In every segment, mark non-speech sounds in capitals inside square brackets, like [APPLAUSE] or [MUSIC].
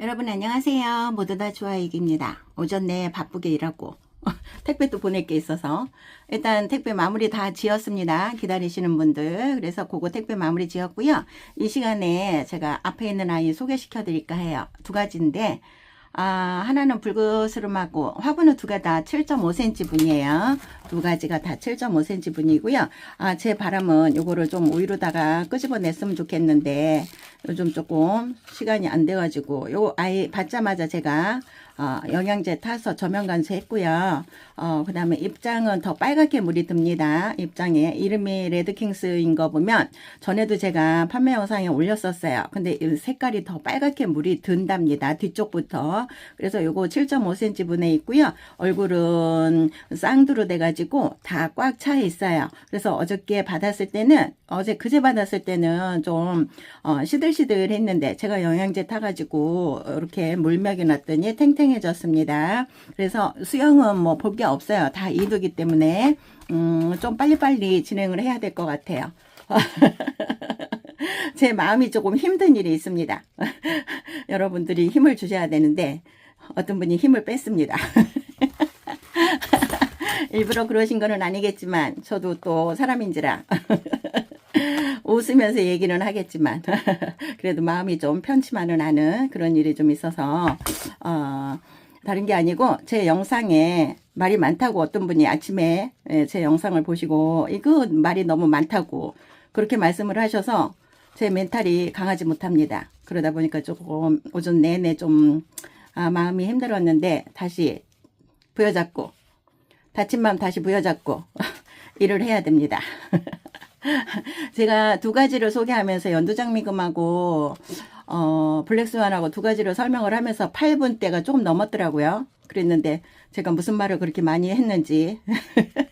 여러분 안녕하세요. 모두 다 좋아이기입니다. 오전 내에 바쁘게 일하고 [LAUGHS] 택배도 보낼 게 있어서 일단 택배 마무리 다 지었습니다. 기다리시는 분들. 그래서 그거 택배 마무리 지었고요. 이 시간에 제가 앞에 있는 아이 소개시켜 드릴까 해요. 두 가지인데 아, 하나는 불그스름하고 화분은 두 개 다 7.5cm 분이에요. 두 가지가 다 7.5cm 분이고요. 아, 제 바람은 요거를 좀 우유로다가 끄집어냈으면 좋겠는데 요즘 조금 시간이 안 돼가지고 요 아이 받자마자 제가 어, 영양제 타서 저면 간수 했고요. 어, 그 다음에 입장은 더 빨갛게 물이 듭니다. 입장에 이름이 레드킹스인 거 보면 전에도 제가 판매 영상에 올렸었어요. 근데 이 색깔이 더 빨갛게 물이 든답니다. 뒤쪽부터. 그래서 요거 7.5cm 분에 있고요. 얼굴은 쌍두로 돼가지고 다 꽉 차 있어요. 그래서 어저께 받았을 때는 어제 그제 받았을 때는 좀 어, 시들시들 했는데 제가 영양제 타가지고 이렇게 물맥이 났더니 탱탱해졌습니다. 그래서 수영은 뭐 볼 게 없어요. 다 이두기 때문에 음, 좀 빨리빨리 진행을 해야 될 것 같아요. [LAUGHS] [LAUGHS] 제 마음이 조금 힘든 일이 있습니다. [LAUGHS] 여러분들이 힘을 주셔야 되는데 어떤 분이 힘을 뺐습니다. [LAUGHS] 일부러 그러신 거는 아니겠지만 저도 또 사람인지라 웃으면서 얘기는 하겠지만 그래도 마음이 좀 편치만은 않은 그런 일이 좀 있어서 어, 다른 게 아니고 제 영상에 말이 많다고 어떤 분이 아침에 예, 제 영상을 보시고 이거 말이 너무 많다고 그렇게 말씀을 하셔서 제 멘탈이 강하지 못합니다. 그러다 보니까 조금 오전 내내 좀 아, 마음이 힘들었는데 다시 부여잡고 다친 마음 다시 부여잡고 [LAUGHS] 일을 해야 됩니다. [LAUGHS] 제가 두 가지를 소개하면서 연두장미금하고 어, 블랙스완하고 두 가지를 설명을 하면서 8분 때가 조금 넘었더라고요. 그랬는데 제가 무슨 말을 그렇게 많이 했는지. [LAUGHS]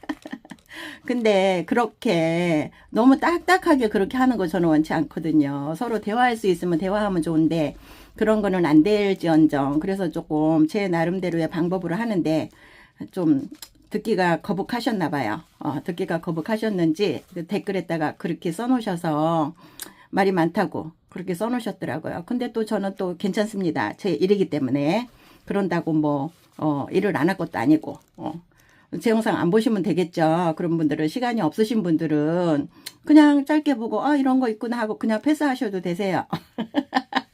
근데 그렇게 너무 딱딱하게 그렇게 하는 거 저는 원치 않거든요. 서로 대화할 수 있으면 대화하면 좋은데 그런 거는 안 될지언정. 그래서 조금 제 나름대로의 방법으로 하는데 좀 듣기가 거북하셨나 봐요. 어, 듣기가 거북하셨는지 댓글에다가 그렇게 써놓으셔서 말이 많다고 그렇게 써놓으셨더라고요. 근데 또 저는 또 괜찮습니다. 제 일이기 때문에 그런다고 뭐 어, 일을 안 할 것도 아니고 어. 제 영상 안 보시면 되겠죠. 그런 분들은 시간이 없으신 분들은 그냥 짧게 보고 아 이런 거 있구나 하고 그냥 패스하셔도 되세요. [LAUGHS]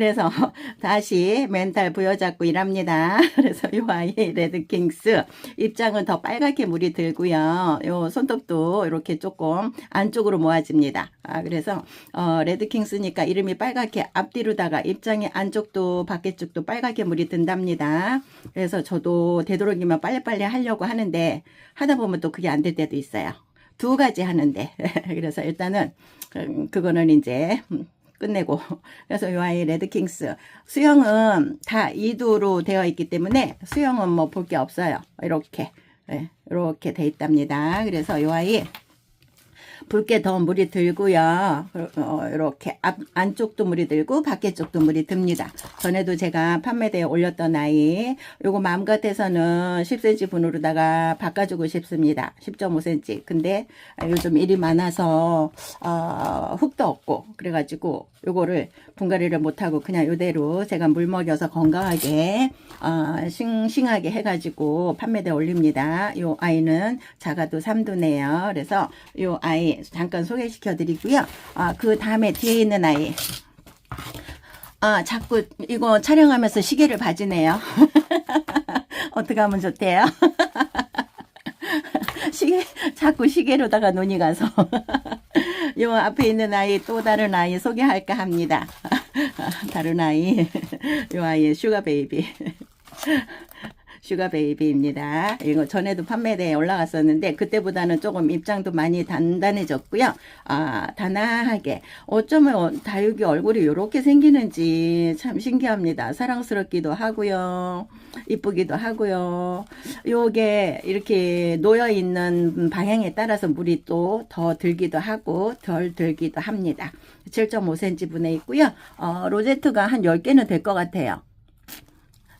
그래서 [LAUGHS] 다시 멘탈 부여잡고 일합니다. [LAUGHS] 그래서 요 아이 레드킹스 입장은 더 빨갛게 물이 들고요. 요 손톱도 이렇게 조금 안쪽으로 모아집니다. 아, 그래서 어, 레드킹스니까 이름이 빨갛게 앞뒤로다가 입장의 안쪽도 밖에쪽도 빨갛게 물이 든답니다. 그래서 저도 되도록이면 빨리빨리 하려고 하는데 하다 보면 또 그게 안 될 때도 있어요. 두 가지 하는데 [LAUGHS] 그래서 일단은 음, 그거는 이제 끝내고. [LAUGHS] 그래서 요 아이 레드킹스. 수영은 다 2도로 되어 있기 때문에 수영은 뭐 볼 게 없어요. 이렇게. 네, 이렇게 돼 있답니다. 그래서 요 아이 붉게 더 물이 들고요. 어, 이렇게 앞, 안쪽도 물이 들고 밖에 쪽도 물이 듭니다. 전에도 제가 판매대에 올렸던 아이 요거 마음 같아서는 10cm 분으로다가 바꿔주고 싶습니다. 10.5cm. 근데 요즘 일이 많아서 어, 흙도 없고 그래가지고 요거를 분갈이를 못하고 그냥 요대로 제가 물 먹여서 건강하게 어, 싱싱하게 해가지고 판매대에 올립니다. 요 아이는 작아도 3두네요. 그래서 요 아이 잠깐 소개시켜 드리고요. 아, 그 다음에 뒤에 있는 아이. 아, 자꾸 이거 촬영하면서 시계를 봐주네요. [LAUGHS] 어떻게 하면 좋대요? [LAUGHS] 시계, 자꾸 시계로다가 눈이 가서. [LAUGHS] 요 앞에 있는 아이, 또 다른 아이 소개할까 합니다. 다른 아이, 요 아이의 슈가 베이비. 슈가 베이비입니다. 이거 전에도 판매대에 올라갔었는데 그때보다는 조금 입장도 많이 단단해졌고요. 아 단아하게 어쩌면 다육이 얼굴이 이렇게 생기는지 참 신기합니다. 사랑스럽기도 하고요. 이쁘기도 하고요. 요게 이렇게 놓여 있는 방향에 따라서 물이 또 더 들기도 하고 덜 들기도 합니다. 7.5cm 분에 있고요. 어, 로제트가 한 10개는 될 것 같아요.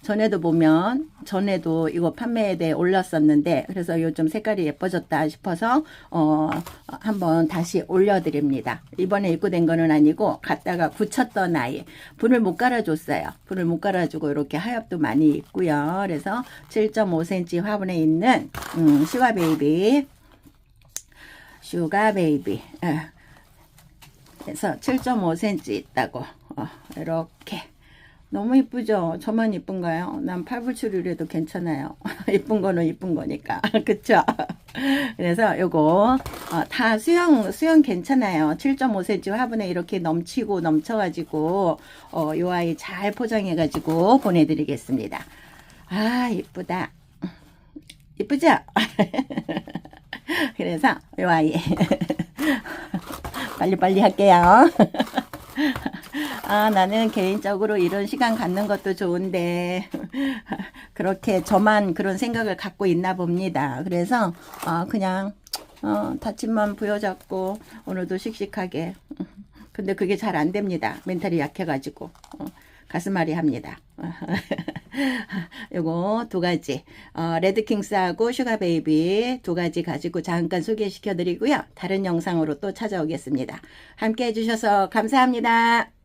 전에도 보면 전에도 이거 판매에 대해 올렸었는데 그래서 요즘 색깔이 예뻐졌다 싶어서 어 한번 다시 올려드립니다. 이번에 입고된 거는 아니고 갖다가 붙였던 아이 분을 못 깔아줬어요. 분을 못 깔아주고 이렇게 하엽도 많이 있고요. 그래서 7.5cm 화분에 있는 음, 슈가 베이비 슈가 베이비 예. 그래서 7.5cm 있다고 어, 이렇게 너무 이쁘죠? 저만 이쁜가요? 난 팔불출이라도 괜찮아요. [LAUGHS] 이쁜 거는 이쁜 거니까. [LAUGHS] 그쵸? 그래서 요거, 어, 다 수영, 수영 괜찮아요. 7.5cm 화분에 이렇게 넘치고 넘쳐가지고, 어, 요 아이 잘 포장해가지고 보내드리겠습니다. 아, 이쁘다. 이쁘죠? [LAUGHS] 그래서 요 아이. 빨리빨리 할게요. 아, 나는 개인적으로 이런 시간 갖는 것도 좋은데, [LAUGHS] 그렇게 저만 그런 생각을 갖고 있나 봅니다. 그래서, 어, 그냥, 어, 다침만 부여잡고, 오늘도 씩씩하게. [LAUGHS] 근데 그게 잘 안 됩니다. 멘탈이 약해가지고. 어, 가슴앓이 합니다. [LAUGHS] 요거 두 가지. 어, 레드킹스하고 슈가베이비 두 가지 가지고 잠깐 소개시켜 드리고요. 다른 영상으로 또 찾아오겠습니다. 함께 해주셔서 감사합니다.